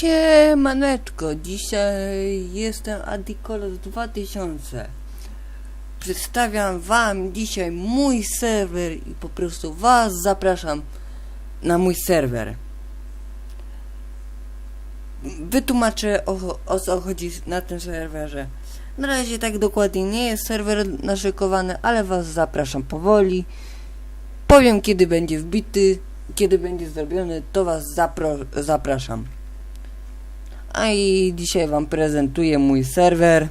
Siemaneczko, dzisiaj jestem Adikolos 2000 Przedstawiam wam dzisiaj mój serwer i po prostu was zapraszam na mój serwer. Wytłumaczę o, o co chodzi na tym serwerze. Na razie tak dokładnie nie jest serwer naszykowany, ale was zapraszam powoli. Powiem kiedy będzie wbity, kiedy będzie zrobiony, to was zapro- zapraszam a i dzisiaj Wam prezentuję mój serwer.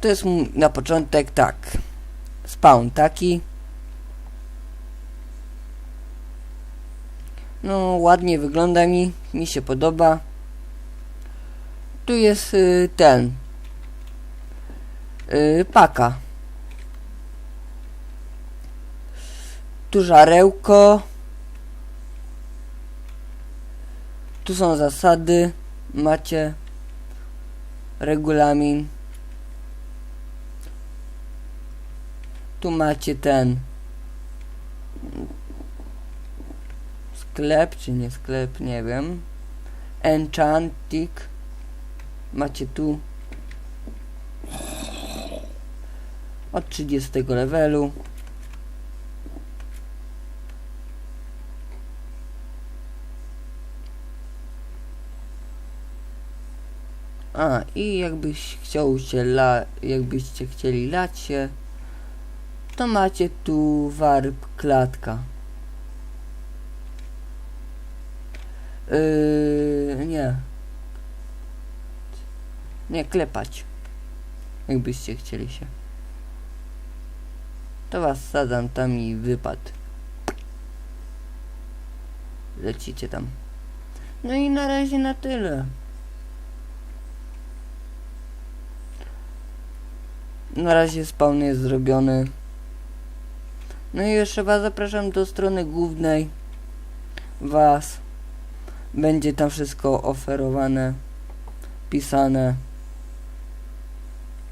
To jest na początek tak. Spawn taki. No, ładnie wygląda mi, mi się podoba. Tu jest y, ten. Y, paka. Tu żarełko. Tu są zasady, macie regulamin. Tu macie ten sklep, czy nie sklep, nie wiem. Enchantik. Macie tu od 30 levelu. A, i jakbyś chciał się la, jakbyście chcieli lać się, to macie tu warp klatka. Yy, nie. Nie, klepać. Jakbyście chcieli się. To was sadzam tam i wypad. Lecicie tam. No i na razie na tyle. Na razie spawn jest zrobiony. No i jeszcze was zapraszam do strony głównej. Was. Będzie tam wszystko oferowane. Pisane.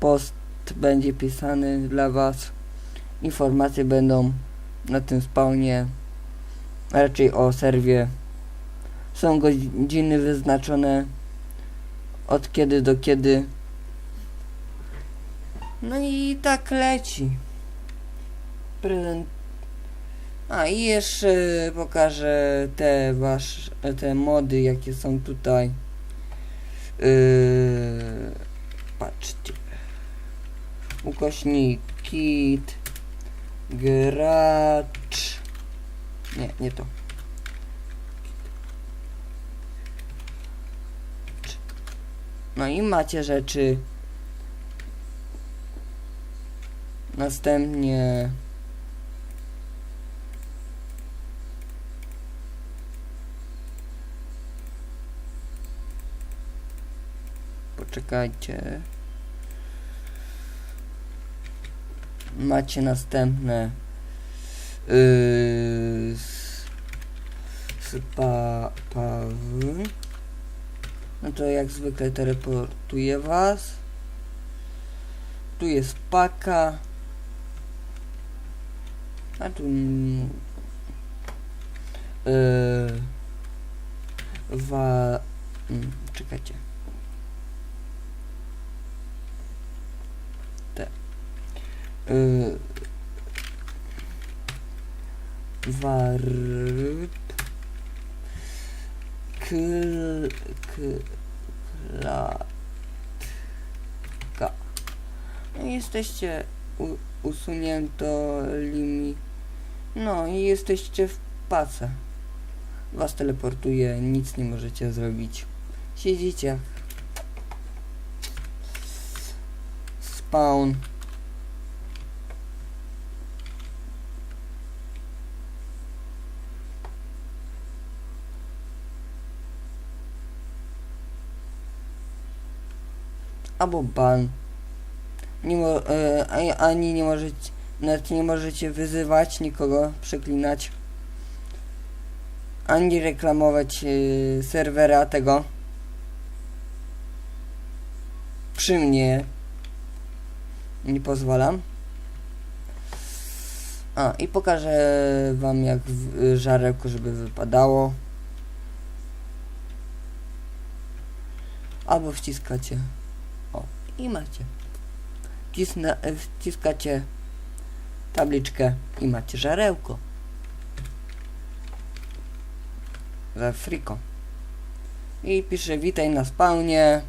Post będzie pisany dla was. Informacje będą na tym spawnie. Raczej o serwie. Są godziny wyznaczone. Od kiedy do kiedy. No i tak leci. Prezent. A i jeszcze pokażę te wasz, te mody jakie są tutaj. Yy, patrzcie. Ukośnik kit gracz. Nie, nie to. No i macie rzeczy Następnie Poczekajcie. Macie następne yy. No to jak zwykle teleportuje was. Tu jest paka. Mm, Yy, wa... mm, Czekajcie. Te. Yy, warp... Kl... Klatka. No jesteście usunięto limit. No i jesteście w pace. Was teleportuje, nic nie możecie zrobić. Siedzicie. Spawn. Albo ban. Nie mo, e, ani- nie możecie, nawet nie możecie wyzywać nikogo, przeklinać, ani reklamować e, serwera tego. Przy mnie nie pozwalam. A, i pokażę wam jak w, żarełko, żeby wypadało. albo wciskacie. O, i macie. Wcisna, e, wciskacie tabliczkę i macie żarełko. Za friko. I pisze witaj na spawnie.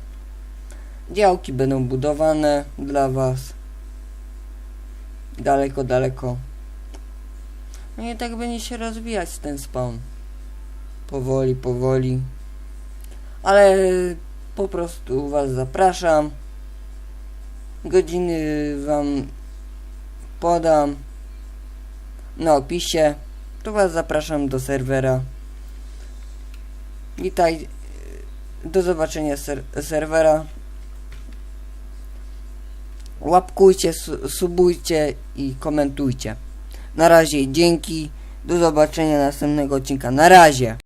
Działki będą budowane dla was. Daleko, daleko. No i tak będzie się rozwijać ten spawn. Powoli, powoli. Ale po prostu was zapraszam. Godziny wam podam na opisie. Tu was zapraszam do serwera. Witaj. Do zobaczenia ser serwera. Łapkujcie, su subujcie i komentujcie. Na razie dzięki. Do zobaczenia następnego odcinka. Na razie.